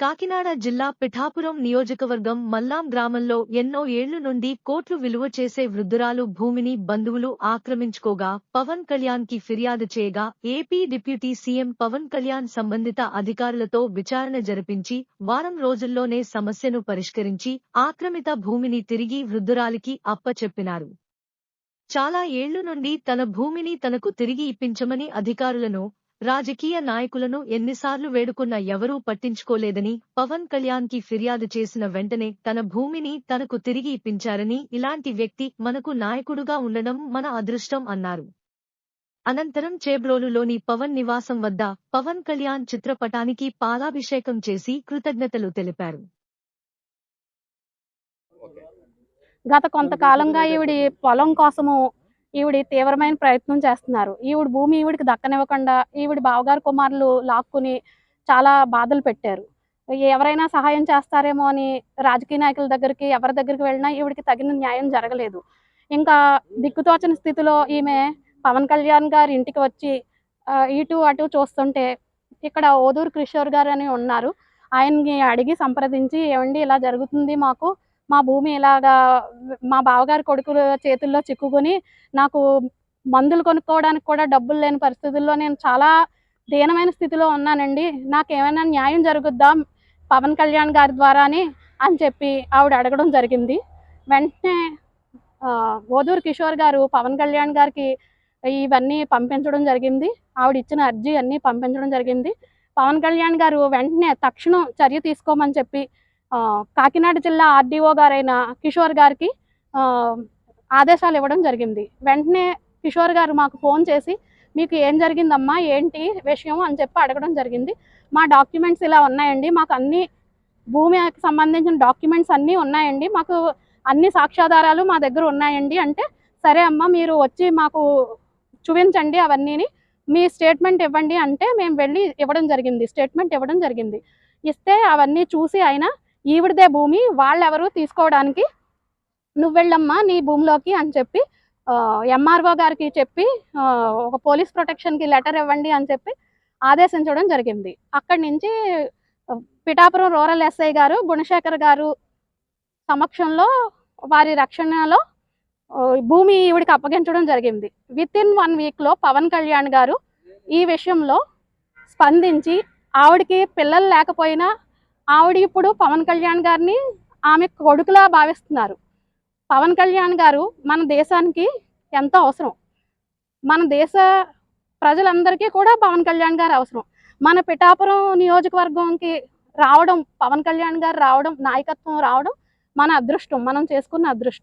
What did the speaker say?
కాకినాడ జిల్లా పిఠాపురం నియోజకవర్గం మల్లాం గ్రామంలో ఎన్నో ఏళ్ళు నుండి కోట్లు విలువ చేసే వృద్ధురాలు భూమిని బంధువులు ఆక్రమించుకోగా పవన్ కళ్యాణ్కి ఫిర్యాదు చేయగా AP deputy CM Pawan Kalyan సంబంధిత అధికారులతో విచారణ జరిపించి వారం రోజుల్లోనే సమస్యను పరిష్కరించి ఆక్రమిత భూమిని తిరిగి వృద్ధురాలికి అప్పచెప్పినారు. చాలా ఏళ్ళు నుండి తన భూమిని తనకు తిరిగి ఇప్పించమని అధికారులను రాజకీయ నాయకులను ఎన్నిసార్లు వేడుకున్న ఎవరూ పట్టించుకోలేదని పవన్ కళ్యాణ్కి ఫిర్యాదు చేసిన వెంటనే తన భూమిని తనకు తిరిగి ఇప్పించారని ఇలాంటి వ్యక్తి మనకు నాయకుడుగా ఉండడం మన అదృష్టం అన్నారు. అనంతరం చేబ్రోలులోని పవన్ నివాసం వద్ద పవన్ కళ్యాణ్ చిత్రపటానికి పాలాభిషేకం చేసి కృతజ్ఞతలు తెలిపారు. గత కొంతకాలంగా ఈవిడి పొలం కోసము ఈవిడి తీవ్రమైన ప్రయత్నం చేస్తున్నారు. ఈవిడ భూమి ఈవిడికి దక్కనివ్వకుండా ఈవిడ బావగారు కుమారులు లాక్కుని చాలా బాధలు పెట్టారు. ఎవరైనా సహాయం చేస్తారేమో అని రాజకీయ నాయకుల దగ్గరికి ఎవరి దగ్గరికి వెళ్ళినా ఈవిడికి తగిన న్యాయం జరగలేదు. ఇంకా దిక్కుతోచని స్థితిలో ఈమె పవన్ కళ్యాణ్ గారి ఇంటికి వచ్చి ఇటు అటు చూస్తుంటే ఇక్కడ ఓదూరు కిషోర్ గారు అని ఉన్నారు. ఆయన్ని అడిగి సంప్రదించి ఏమండి ఇలా జరుగుతుంది మాకు? మా భూమి ఇలాగా మా బావగారి కొడుకుల చేతుల్లో చిక్కుకొని నాకు మందులు కొనుక్కోవడానికి కూడా డబ్బులు లేని పరిస్థితుల్లో నేను చాలా దీనమైన స్థితిలో ఉన్నానండి. నాకు ఏమైనా న్యాయం జరుగుద్దా పవన్ కళ్యాణ్ గారి ద్వారా అని అని చెప్పి ఆవిడ అడగడం జరిగింది. వెంటనే ఓదూరు కిషోర్ గారు పవన్ కళ్యాణ్ గారికి ఇవన్నీ పంపించడం జరిగింది. ఆవిడ ఇచ్చిన అర్జీ అన్నీ పంపించడం జరిగింది. పవన్ కళ్యాణ్ గారు వెంటనే తక్షణం చర్య తీసుకోమని చెప్పి కాకినాడ జిల్లా ఆర్డీఓ గారైన కిషోర్ గారికి ఆదేశాలు ఇవ్వడం జరిగింది. వెంటనే కిషోర్ గారు మాకు ఫోన్ చేసి మీకు ఏం జరిగిందమ్మా? ఏంటి విషయం? అని చెప్పి అడగడం జరిగింది. మా డాక్యుమెంట్స్ ఇలా ఉన్నాయండి. మాకు అన్ని భూమికి సంబంధించిన డాక్యుమెంట్స్ అన్నీ ఉన్నాయండి. మాకు అన్ని సాక్ష్యాధారాలు మా దగ్గర ఉన్నాయండి అంటే సరే అమ్మా మీరు వచ్చి మాకు చూపించండి అవన్నీని. మీ స్టేట్మెంట్ ఇవ్వండి అంటే మేము వెళ్ళి ఇవ్వడం జరిగింది. స్టేట్మెంట్ ఇవ్వడం జరిగింది. ఇస్తే అవన్నీ చూసి ఆయన ఈవిడదే భూమి వాళ్ళెవరు తీసుకోవడానికి? నువ్వు వెళ్ళమ్మా నీ భూమిలోకి అని చెప్పి ఎంఆర్ఓ గారికి చెప్పి ఒక పోలీస్ ప్రొటెక్షన్కి లెటర్ ఇవ్వండి అని చెప్పి ఆదేశించడం జరిగింది. అక్కడి నుంచి పిఠాపురం రూరల్ ఎస్ఐ గారు గుణశేఖర్ గారు సమక్షంలో వారి రక్షణలో భూమి ఈవిడికి అప్పగించడం జరిగింది. విత్ ఇన్ వన్ వీక్లో పవన్ కళ్యాణ్ గారు ఈ విషయంలో స్పందించి ఆవిడకి పిల్లలు లేకపోయినా ఆవిడ ఇప్పుడు పవన్ కళ్యాణ్ గారిని ఆమె కొడుకులా భావిస్తున్నారు. పవన్ కళ్యాణ్ గారు మన దేశానికి ఎంతో అవసరం? మన దేశ ప్రజలందరికీ కూడా పవన్ కళ్యాణ్ గారు అవసరం. మన పిఠాపురం నియోజకవర్గంకి రావడం పవన్ కళ్యాణ్ గారు రావడం నాయకత్వం రావడం మన అదృష్టం మనం చేసుకున్న అదృష్టం.